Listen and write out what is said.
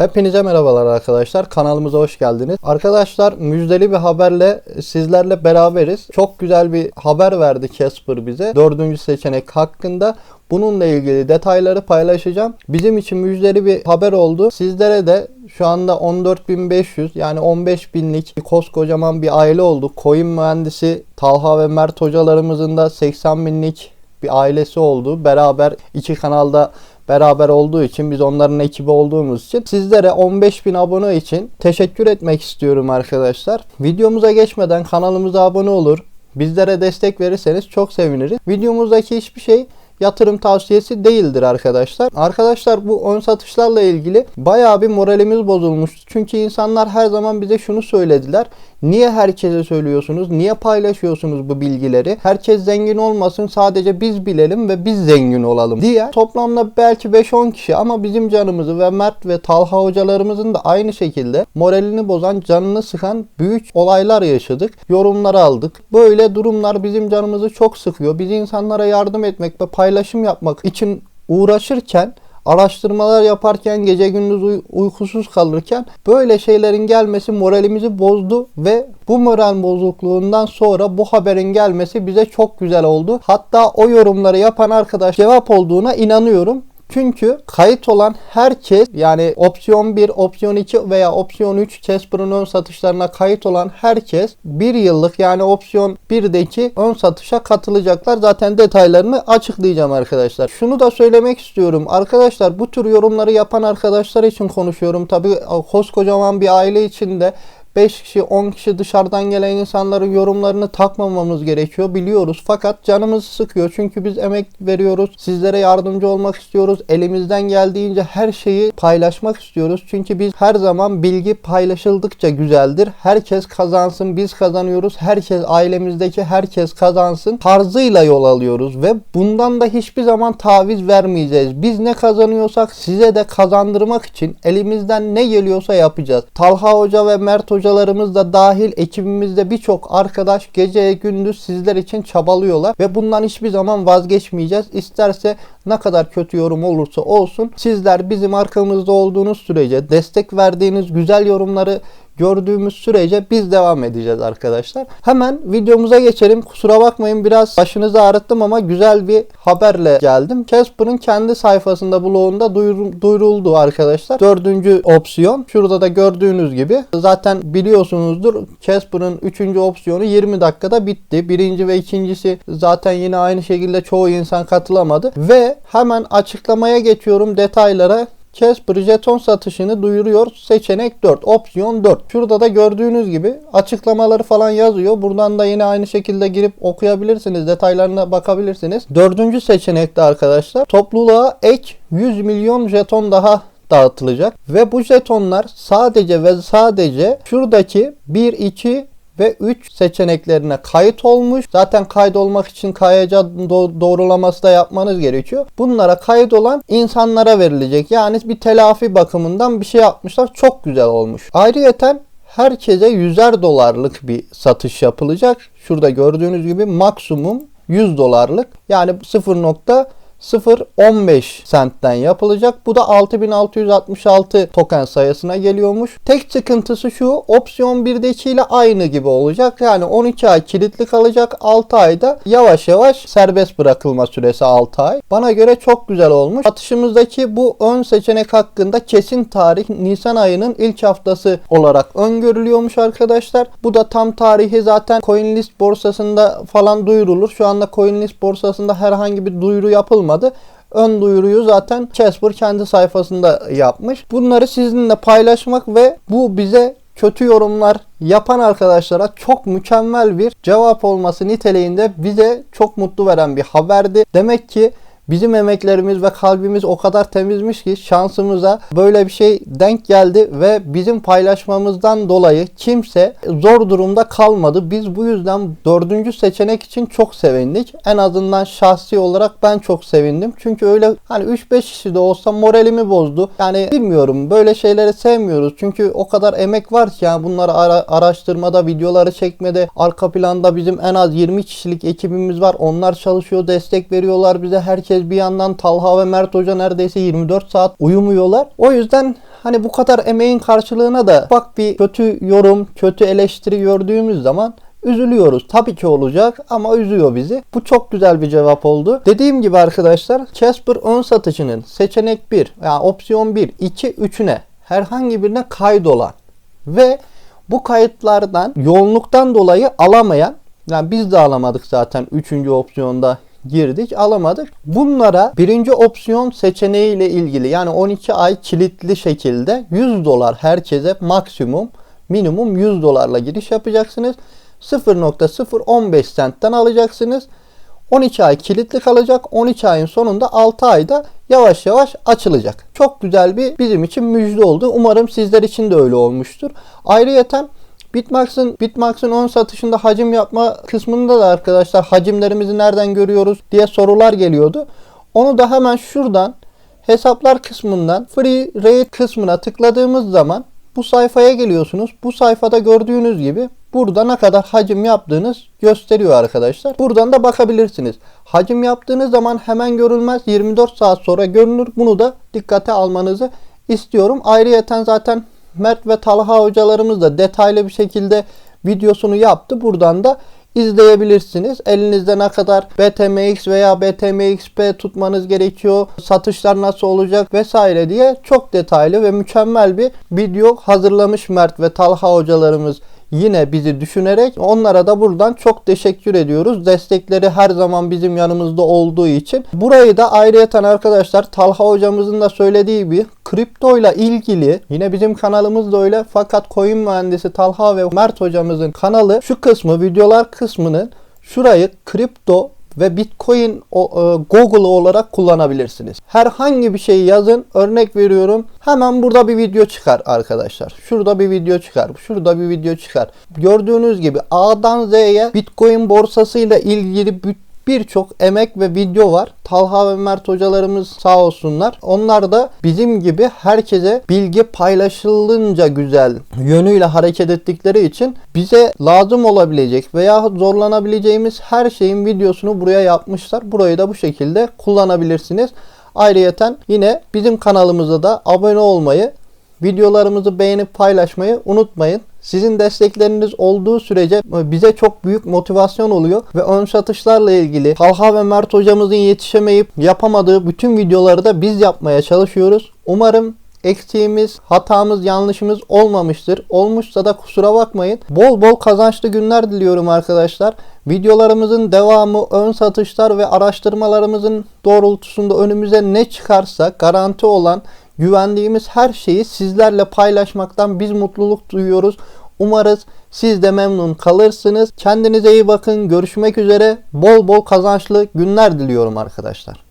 Hepinize merhabalar arkadaşlar. Kanalımıza hoş geldiniz. Arkadaşlar müjdeli bir haberle sizlerle beraberiz. Çok güzel bir haber verdi Casper bize. Dördüncü seçenek hakkında. Bununla ilgili detayları paylaşacağım. Bizim için müjdeli bir haber oldu. Sizlere de şu anda 14.500 yani 15 binlik bir koskocaman bir aile olduk. Coin mühendisi Talha ve Mert hocalarımızın da 80 binlik bir ailesi oldu. Beraber iki kanalda beraber olduğu için biz onların ekibi olduğumuz için sizlere 15 bin abone için teşekkür etmek istiyorum arkadaşlar. Videomuza geçmeden kanalımıza abone olur. Bizlere destek verirseniz çok seviniriz. Videomuzdaki hiçbir şey yatırım tavsiyesi değildir arkadaşlar. Arkadaşlar bu ön satışlarla ilgili bayağı bir moralimiz bozulmuştu. Çünkü insanlar her zaman bize şunu söylediler. Niye herkese söylüyorsunuz? Niye paylaşıyorsunuz bu bilgileri? Herkes zengin olmasın sadece biz bilelim ve biz zengin olalım diye. Toplamda belki 5-10 kişi ama bizim canımızı ve Mert ve Talha hocalarımızın da aynı şekilde moralini bozan, canını sıkan büyük olaylar yaşadık. Yorumları aldık. Böyle durumlar bizim canımızı çok sıkıyor. Biz insanlara yardım etmek ve paylaşım yapmak için uğraşırken araştırmalar yaparken gece gündüz uy- uykusuz kalırken böyle şeylerin gelmesi moralimizi bozdu ve bu moral bozukluğundan sonra bu haberin gelmesi bize çok güzel oldu. Hatta o yorumları yapan arkadaş cevap olduğuna inanıyorum. Çünkü kayıt olan herkes yani opsiyon 1, opsiyon 2 veya opsiyon 3 Casper'ın ön satışlarına kayıt olan herkes 1 yıllık yani opsiyon 1'deki ön satışa katılacaklar. Zaten detaylarını açıklayacağım arkadaşlar. Şunu da söylemek istiyorum. Arkadaşlar bu tür yorumları yapan arkadaşlar için konuşuyorum. Tabi koskocaman bir aile içinde 5 kişi 10 kişi dışarıdan gelen insanların yorumlarını takmamamız gerekiyor biliyoruz. Fakat canımız sıkıyor çünkü biz emek veriyoruz. Sizlere yardımcı olmak istiyoruz. Elimizden geldiğince her şeyi paylaşmak istiyoruz. Çünkü biz her zaman bilgi paylaşıldıkça güzeldir. Herkes kazansın biz kazanıyoruz. Herkes ailemizdeki herkes kazansın tarzıyla yol alıyoruz ve bundan da hiçbir zaman taviz vermeyeceğiz. Biz ne kazanıyorsak size de kazandırmak için elimizden ne geliyorsa yapacağız. Talha Hoca ve Mert hocalarımız da dahil ekibimizde birçok arkadaş gece gündüz sizler için çabalıyorlar ve bundan hiçbir zaman vazgeçmeyeceğiz. İsterse ne kadar kötü yorum olursa olsun sizler bizim arkamızda olduğunuz sürece destek verdiğiniz güzel yorumları gördüğümüz sürece biz devam edeceğiz arkadaşlar. Hemen videomuza geçelim. Kusura bakmayın biraz başınızı ağrıttım ama güzel bir haberle geldim. Casper'ın kendi sayfasında blogunda duyur- duyuruldu arkadaşlar. Dördüncü opsiyon. Şurada da gördüğünüz gibi. Zaten biliyorsunuzdur Casper'ın üçüncü opsiyonu 20 dakikada bitti. Birinci ve ikincisi zaten yine aynı şekilde çoğu insan katılamadı. Ve hemen açıklamaya geçiyorum detaylara. Casper jeton satışını duyuruyor. Seçenek 4. Opsiyon 4. Şurada da gördüğünüz gibi açıklamaları falan yazıyor. Buradan da yine aynı şekilde girip okuyabilirsiniz. Detaylarına bakabilirsiniz. Dördüncü seçenekte arkadaşlar topluluğa ek 100 milyon jeton daha dağıtılacak. Ve bu jetonlar sadece ve sadece şuradaki 1, 2 ve 3 seçeneklerine kayıt olmuş. Zaten kayıt olmak için KYC do- doğrulaması da yapmanız gerekiyor. Bunlara kayıt olan insanlara verilecek. Yani bir telafi bakımından bir şey yapmışlar. Çok güzel olmuş. Ayrıyeten herkese 100'er dolarlık bir satış yapılacak. Şurada gördüğünüz gibi maksimum 100 dolarlık. Yani 0.015 sentten yapılacak. Bu da 6666 token sayısına geliyormuş. Tek sıkıntısı şu opsiyon 1'deki ile aynı gibi olacak. Yani 12 ay kilitli kalacak. 6 ayda yavaş yavaş serbest bırakılma süresi 6 ay. Bana göre çok güzel olmuş. Atışımızdaki bu ön seçenek hakkında kesin tarih Nisan ayının ilk haftası olarak öngörülüyormuş arkadaşlar. Bu da tam tarihi zaten CoinList borsasında falan duyurulur. Şu anda CoinList borsasında herhangi bir duyuru yapılmadı. Ön duyuruyu zaten Casper kendi sayfasında yapmış. Bunları sizinle paylaşmak ve bu bize kötü yorumlar yapan arkadaşlara çok mükemmel bir cevap olması niteliğinde bize çok mutlu veren bir haberdi. Demek ki Bizim emeklerimiz ve kalbimiz o kadar temizmiş ki şansımıza böyle bir şey denk geldi ve bizim paylaşmamızdan dolayı kimse zor durumda kalmadı. Biz bu yüzden dördüncü seçenek için çok sevindik. En azından şahsi olarak ben çok sevindim. Çünkü öyle hani 3-5 kişi de olsa moralimi bozdu. Yani bilmiyorum böyle şeyleri sevmiyoruz. Çünkü o kadar emek var ki yani bunları ara- araştırmada, videoları çekmede, arka planda bizim en az 20 kişilik ekibimiz var. Onlar çalışıyor, destek veriyorlar bize. Herkes bir yandan Talha ve Mert Hoca neredeyse 24 saat uyumuyorlar. O yüzden hani bu kadar emeğin karşılığına da bak bir kötü yorum, kötü eleştiri gördüğümüz zaman üzülüyoruz. Tabii ki olacak ama üzüyor bizi. Bu çok güzel bir cevap oldu. Dediğim gibi arkadaşlar Casper ön satışının seçenek 1 yani opsiyon 1, 2, 3'üne herhangi birine kaydolan ve bu kayıtlardan yoğunluktan dolayı alamayan yani biz de alamadık zaten 3. opsiyonda girdik alamadık. Bunlara birinci opsiyon seçeneği ile ilgili yani 12 ay kilitli şekilde 100 dolar herkese maksimum minimum 100 dolarla giriş yapacaksınız. 0.015 centten alacaksınız. 12 ay kilitli kalacak. 12 ayın sonunda 6 ayda yavaş yavaş açılacak. Çok güzel bir bizim için müjde oldu. Umarım sizler için de öyle olmuştur. Ayrıyeten Bitmax'ın Bitmax'ın ön satışında hacim yapma kısmında da arkadaşlar hacimlerimizi nereden görüyoruz diye sorular geliyordu. Onu da hemen şuradan hesaplar kısmından free rate kısmına tıkladığımız zaman bu sayfaya geliyorsunuz. Bu sayfada gördüğünüz gibi burada ne kadar hacim yaptığınız gösteriyor arkadaşlar. Buradan da bakabilirsiniz. Hacim yaptığınız zaman hemen görülmez. 24 saat sonra görünür. Bunu da dikkate almanızı istiyorum. Ayrıyeten zaten Mert ve Talha hocalarımız da detaylı bir şekilde videosunu yaptı. Buradan da izleyebilirsiniz. Elinizde ne kadar BTMX veya BTMXP tutmanız gerekiyor, satışlar nasıl olacak vesaire diye çok detaylı ve mükemmel bir video hazırlamış Mert ve Talha hocalarımız yine bizi düşünerek onlara da buradan çok teşekkür ediyoruz. Destekleri her zaman bizim yanımızda olduğu için. Burayı da ayrıyeten arkadaşlar Talha hocamızın da söylediği gibi kripto ile ilgili yine bizim kanalımız da öyle fakat coin mühendisi Talha ve Mert hocamızın kanalı şu kısmı videolar kısmının şurayı kripto ve Bitcoin e, Google olarak kullanabilirsiniz. Herhangi bir şey yazın. Örnek veriyorum. Hemen burada bir video çıkar arkadaşlar. Şurada bir video çıkar. Şurada bir video çıkar. Gördüğünüz gibi A'dan Z'ye Bitcoin borsasıyla ilgili bütün birçok emek ve video var. Talha ve Mert hocalarımız sağ olsunlar. Onlar da bizim gibi herkese bilgi paylaşılınca güzel yönüyle hareket ettikleri için bize lazım olabilecek veya zorlanabileceğimiz her şeyin videosunu buraya yapmışlar. Burayı da bu şekilde kullanabilirsiniz. Ayrıyeten yine bizim kanalımıza da abone olmayı, videolarımızı beğenip paylaşmayı unutmayın. Sizin destekleriniz olduğu sürece bize çok büyük motivasyon oluyor ve ön satışlarla ilgili Talha ve Mert hocamızın yetişemeyip yapamadığı bütün videoları da biz yapmaya çalışıyoruz. Umarım eksiğimiz, hatamız, yanlışımız olmamıştır. Olmuşsa da kusura bakmayın. Bol bol kazançlı günler diliyorum arkadaşlar. Videolarımızın devamı, ön satışlar ve araştırmalarımızın doğrultusunda önümüze ne çıkarsa garanti olan güvendiğimiz her şeyi sizlerle paylaşmaktan biz mutluluk duyuyoruz. Umarız siz de memnun kalırsınız. Kendinize iyi bakın. Görüşmek üzere. Bol bol kazançlı günler diliyorum arkadaşlar.